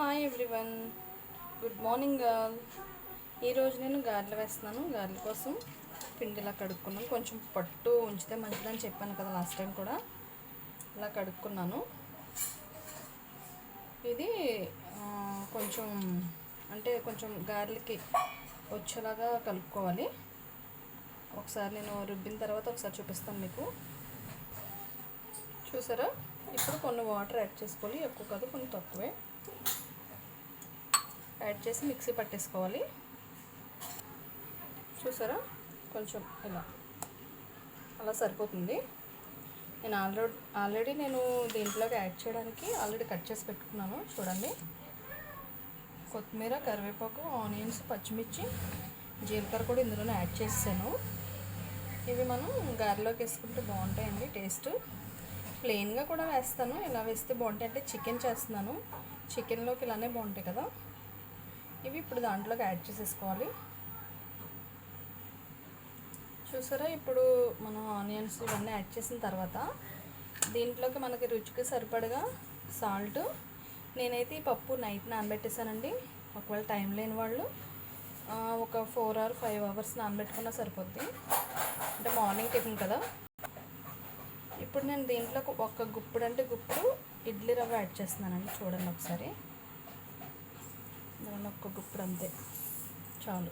Hi everyone good morning girl ఈరోజు నేను గారెలు వేస్తున్నాను. గారెల కోసం పిండి ఇలా కడుక్కున్నాను. కొంచెం పట్టు ఉంచితే మంచిదని చెప్పాను కదా లాస్ట్ టైం కూడా. ఇలా కడుక్కున్నాను. ఇది కొంచెం అంటే కొంచెం గారెలకి వచ్చేలాగా కలుపుకోవాలి. ఒకసారి నేను రుబ్బిన తర్వాత ఒకసారి చూపిస్తాను మీకు. చూసారా? ఇప్పుడు కొన్ని వాటర్ యాడ్ చేసుకోవాలి. ఎక్కువ కాదు కొన్ని తక్కువే. యాడ్ చేసి మిక్సీ పట్టేసుకోవాలి. చూసారా? కొంచెం ఇలా. అలా సరిపోతుంది. నేను ఆల్రెడీ ఆల్రెడీ నేను దీంట్లోకి యాడ్ చేయడానికి ఆల్రెడీ కట్ చేసి పెట్టుకున్నాను. చూడండి. కొత్తిమీర కరివేపాకు ఆనియన్స్ పచ్చిమిర్చి జీలకర్ర కూడా ఇందులోనే యాడ్ చేసాను ఇవి మనం గారెలోకి వేసుకుంటే బాగుంటాయండి టేస్ట్. ప్లెయిన్గా కూడా వేస్తాను. ఇలా వేస్తే బాగుంటాయి. అంటే చికెన్ చేస్తున్నాను. చికెన్లోకి ఇలానే బాగుంటాయి కదా. ఇవి ఇప్పుడు దాంట్లోకి యాడ్ చేసేసుకోవాలి. చూసారా? ఇప్పుడు మనం ఆనియన్స్ ఇవన్నీ యాడ్ చేసిన తర్వాత దీంట్లోకి మనకి రుచికి సరిపడగా సాల్ట్. నేనైతే ఈ పప్పు నైట్ నానబెట్టేశానండి. ఒకవేళ టైం లేని వాళ్ళు ఒక ఫోర్ అవర్ ఫైవ్ అవర్స్ నానబెట్టుకున్నా సరిపోద్ది. అంటే మార్నింగ్ టిఫిన్ కదా. ఇప్పుడు నేను దీంట్లో ఒక గుప్పుడు అంటే గుప్పుడు ఇడ్లీ రవ్వ యాడ్ చేస్తున్నానండి. చూడండి ఒకసారి. దానిలో ఒక్క గుప్పుడు అంతే. చాలు.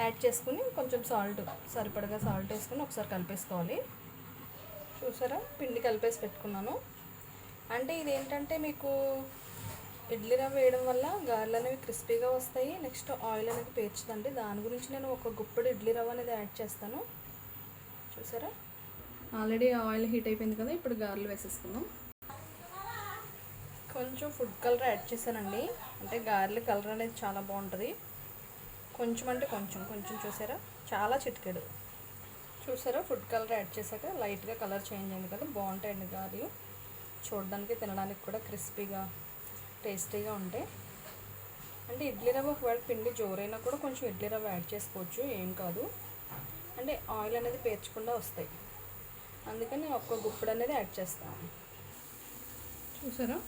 యాడ్ చేసుకుని కొంచెం సాల్ట్ సరిపడగా సాల్ట్ వేసుకుని ఒకసారి కలిపేసుకోవాలి. చూసారా? పిండి కలిపేసి పెట్టుకున్నాను. అంటే ఇది ఏంటంటే మీకు ఇడ్లీ రవ్వ వేయడం వల్ల గారెలు అనేవి క్రిస్పీగా వస్తాయి. నెక్స్ట్ ఆయిల్ అనేది పేర్చుదండి. దాని గురించి నేను ఒక గుప్పుడు ఇడ్లీ రవ్వ అనేది యాడ్ చేస్తాను. చూసారా? ఆల్రెడీ ఆయిల్ హీట్ అయిపోయింది కదా ఇప్పుడు గారెలు వేసేసుకుందాం. కొంచెం ఫుడ్ కలర్ యాడ్ చేశానండి. అంటే గారెల కలర్ అనేది చాలా బాగుంటుంది. కొంచెం అంటే కొంచెం కొంచెం చూసారా? చాలా చిటికెడు. చూసారా? ఫుడ్ కలర్ యాడ్ చేశాక లైట్గా కలర్ చేంజ్ అయింది కదా బాగుంటాయండి గారెలు. చూడడానికి తినడానికి కూడా క్రిస్పీగా టేస్టీగా ఉంటాయి. అంటే ఇడ్లీ రవ్వ ఒకవేళ పిండి జోరైనా కూడా కొంచెం ఇడ్లీ రవ్వ యాడ్ చేసుకోవచ్చు ఏం కాదు. అంటే ఆయిల్ అనేది పేర్చకుండా వస్తాయి. అందుకని ఒక్క గుప్పుడు అనేది యాడ్ చేస్తాను. చూసారా?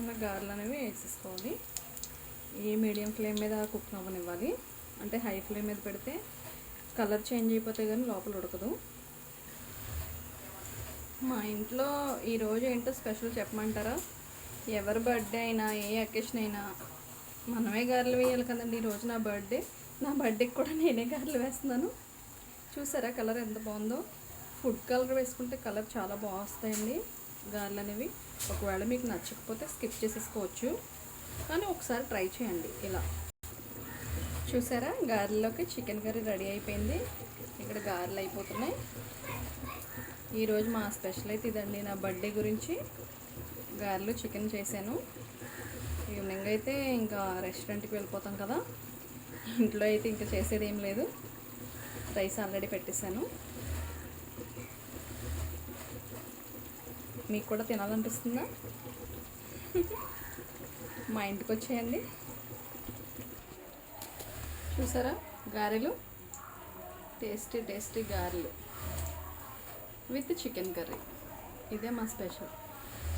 అలా గారెలు అనేవి వేసేసుకోవాలి. ఈ మీడియం ఫ్లేమ్ మీద కుక్ అవ్వనివ్వాలి. అంటే హై ఫ్లేమ్ మీద పెడితే కలర్ చేంజ్ అయిపోతే కానీ లోపల ఉడకదు. మా ఇంట్లో ఈరోజు ఏంటో స్పెషల్ చెప్పమంటారా? ఎవరి బర్త్డే అయినా ఏ అకేషన్ అయినా మనమే గారెలు వేయాలి కదండి. ఈరోజు నా బర్త్డే. నా బర్త్డేకి కూడా నేనే గారెలు వేస్తున్నాను. చూసారా కలర్ ఎంత బాగుందో? ఫుడ్ కలర్ వేసుకుంటే కలర్ చాలా బాగా వస్తాయండి గారెలు అనేవి. ఒకవేళ మీకు నచ్చకపోతే స్కిప్ చేసేసుకోవచ్చు. కానీ ఒకసారి ట్రై చేయండి ఇలా. చూసారా? గారెల్లోకి చికెన్ కర్రీ రెడీ అయిపోయింది. ఇక్కడ గారెలు అయిపోతున్నాయి. ఈరోజు మా స్పెషల్ అయితే ఇదండి నా బర్త్డే గురించి. గారెలు చికెన్ చేశాను. ఈవినింగ్ అయితే ఇంకా రెస్టారెంట్కి వెళ్ళిపోతాం కదా. ఇంట్లో అయితే ఇంకా చేసేది ఏం లేదు. రైస్ ఆల్రెడీ పెట్టేశాను. మీకు కూడా తినాలనిపిస్తుందా? మా ఇంటికి వచ్చేయండి. చూసారా గారెలు? టేస్టీ టేస్టీ గారెలు. With chicken curry. ఇదే మా స్పెషల్.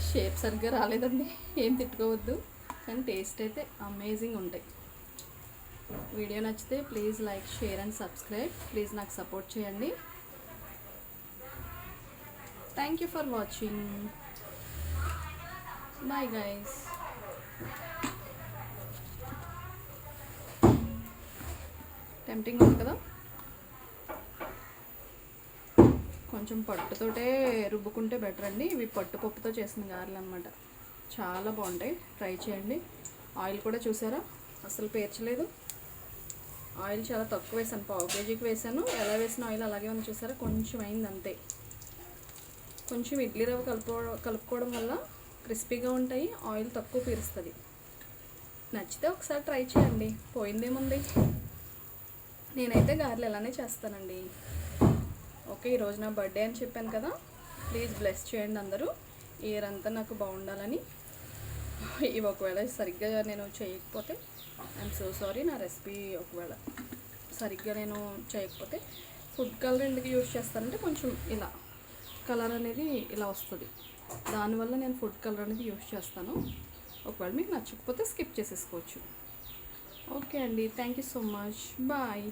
షేప్ సరిగ్గా రాలేదండి. ఏం తిట్టుకోవద్దు. కానీ టేస్ట్ అయితే అమేజింగ్ ఉంటాయి. వీడియో నచ్చితే please like share and subscribe. Please నాకు సపోర్ట్ చేయండి. Thank you for watching bye guys tempting ఉంది కదా? కొంచెం పట్టుతోటే రుబ్బుకుంటే బెటర్ అండి. ఇవి పట్టుపప్పుతో చేసిన గారెలు అనమాట చాలా బాగుంటాయి. ట్రై చేయండి. ఆయిల్ కూడా చూసారా? అసలు పేర్చలేదు. ఆయిల్ చాలా తక్కువ వేసాను. పావు కేజీకి వేసాను. ఎలా వేసిన ఆయిల్ అలాగే ఉంది చూసారా? కొంచెం అయింది అంతే. కొంచెం ఇడ్లీ రవ్వ కలుపు కలుపుకోవడం వల్ల క్రిస్పీగా ఉంటాయి ఆయిల్ తక్కువ పీరుస్తుంది. నచ్చితే ఒకసారి ట్రై చేయండి. పోయిందేముంది? నేనైతే గారెలు ఇలానే చేస్తానండి. ఓకే ఈరోజు నా బర్త్డే అని చెప్పాను కదా ప్లీజ్ బ్లెస్ చేయండి అందరూ. ఇయర్ అంతా నాకు బాగుండాలని. ఇవి ఒకవేళ సరిగ్గా నేను చేయకపోతే ఐఎమ్ సో సారీ నా రెసిపీ ఒకవేళ సరిగ్గా నేను చేయకపోతే ఫుడ్ కలర్ ఎందుకు యూజ్ చేస్తానంటే కొంచెం ఇలా. కలర్ అనేది ఇలా వస్తుంది. దానివల్ల నేను ఫుడ్ కలర్ అనేది యూస్ చేస్తాను. ఒకవేళ మీకు నచ్చకపోతే స్కిప్ చేసేసుకోవచ్చు. ఓకే అండి. Thank you so much. Bye.